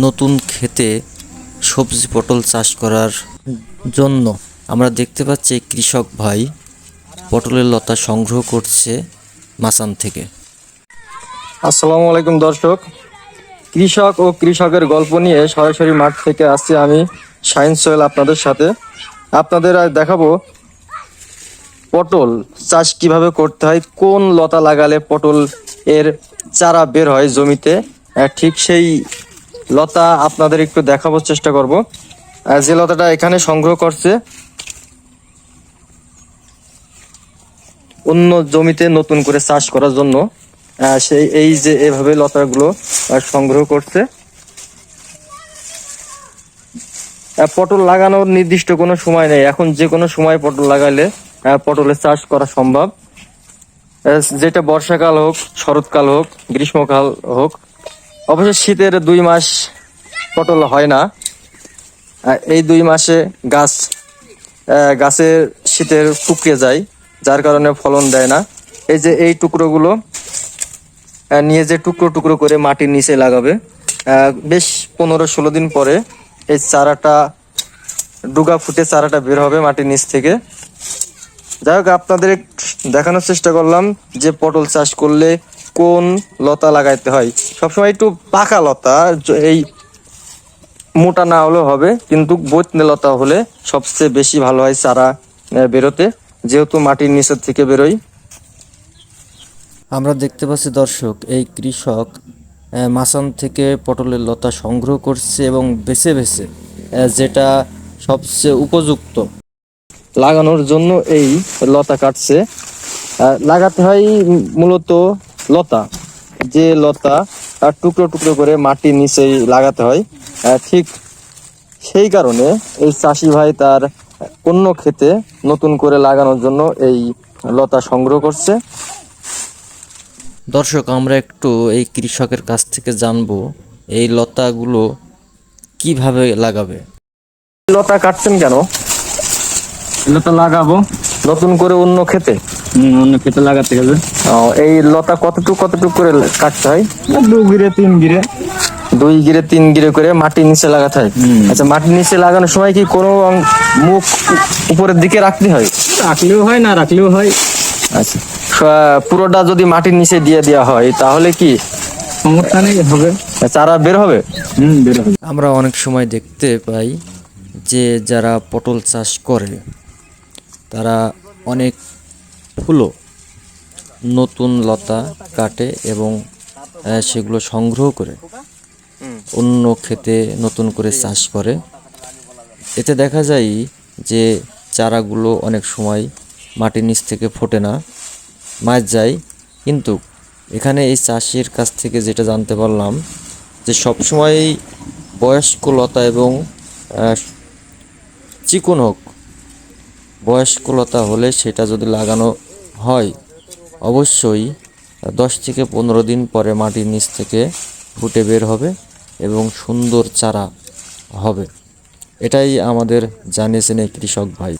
নতুন ক্ষেতে সবজি পটল চাষ করার জন্য আমরা দেখতে পাচ্ছি কৃষক ভাই পটলের লতা সংগ্রহ করছে মাসান থেকে। আসসালামু আলাইকুম দর্শক। কৃষক ও কৃষকের গল্প নিয়ে সরাসরি মাঠ থেকে আসছি আমি সায়েন্স সোহেল আপনাদের সাথে। আপনাদের আজ দেখাবো পটল চাষ কীভাবে করতে হয়, কোন লতা লাগালে পটল এর চারা বের হয় জমিতে। ঠিক সেই লতা, আপনাদের একটু দেখাবার চেষ্টা করব। যে লতাটা এখানে সংগ্রহ করছে, অন্য জমিতে নতুন করে চাষ করার জন্য সেই, এই যে এভাবে লতাগুলো সংগ্রহ করছে। পটল লাগানোর নির্দিষ্ট কোনো সময় নেই। এখন যে কোনো সময় পটল লাগাইলে পটলের চাষ করা সম্ভব। যেটা বর্ষাকাল হোক, শরৎকাল হোক, গ্রীষ্মকাল হোক অবশ্য শীতের দুই মাস পটল হয় না। এই দুই মাসে গাছ গাছের শীতের টুকরে যায়, যার কারণে ফলন দেয় না। এই যে এই টুকরোগুলো নিয়ে যে টুকরো টুকরো করে মাটির নিচে লাগাবে বেশ পনেরো ষোলো দিন পরে এই চারাটা, ডুগা ফুটে চারাটা বের হবে মাটির নিচ থেকে। যাই হোক, আপনাদের দেখানোর চেষ্টা করলাম যে পটল চাষ করলে কোন লতা লাগাইতে হয়। সবসময় একটু পাকা লতা এই মোটা না হলেও হবে কিন্তু বৈতনে লতা হলে সবচেয়ে বেশি ভালো হয় চারা বেরোতে যেহেতু মাটির নিচের থেকে বেরোয়। আমরা দেখতে পাচ্ছি দর্শক এই কৃষক মাসান থেকে পটলের লতা সংগ্রহ করছে এবং বেছে বেছে যেটা সবচেয়ে উপযুক্ত। লাগানোর জন্য এই লতা কাটছে। লাগাতে হয় মূলত লতা। যে লতা টুকরো টুকরো করে মাটির নিচেই লাগাতে হয়। ঠিক সেই কারণে এই চাষি ভাই তার অন্য ক্ষেতে নতুন করে লাগানোর জন্য এই লতা সংগ্রহ করছে। দর্শক আমরা একটু এই কৃষকের কাছ থেকে জানব এই লতাগুলো কীভাবে লাগাবে? লতা কাটছেন কেন? লতা লাগাবো। নতুন করে অন্য ক্ষেতে? অন্য খেতে লাগাতে হবে ও, এই লতা কতটুকু কতটুকু করে কাটতে হয়? দু গিরে তিন গিরে। দুই গিরে তিন গিরে করে মাটির নিচে লাগাতে হয়? আচ্ছা মাটির নিচে লাগানোর সময় কি কোনো মুখ উপরের দিকে রাখতে হয়? রাখলেও হয় না রাখলেও হয়। আচ্ছা পুরোটা যদি মাটির নিচে দিয়ে দেওয়া হয় তাহলে কি? সমস্যা নেই হবে। চারা বের হবে? হুম বের হবে। আমরা অনেক সময় দেখতে পাই যে যারা পটল চাষ করে তারা অনেক ফুলো নতুন লতা কাটে এবং সেগুলো সংগ্রহ করে অন্য ক্ষেতে নতুন করে চাষ করে। এতে দেখা যায় যে চারাগুলো অনেক সময় মাটির নিচ থেকে ফোটে না মাছ যায়। কিন্তু এখানে এই চাষির কাছ থেকে যেটা জানতে পারলাম যে সবসময় বয়স্ক লতা এবং চিকন হোক বয়স্ক লতা হলে সেটা যদি লাগানো হয়, অবশ্যই দশ থেকে পনেরো দিন পরে মাটির নিচ থেকে ফুটে বের হবে এবং সুন্দর চারা হবে। এটাই আমাদের জানিয়েছেন এই কৃষক ভাই।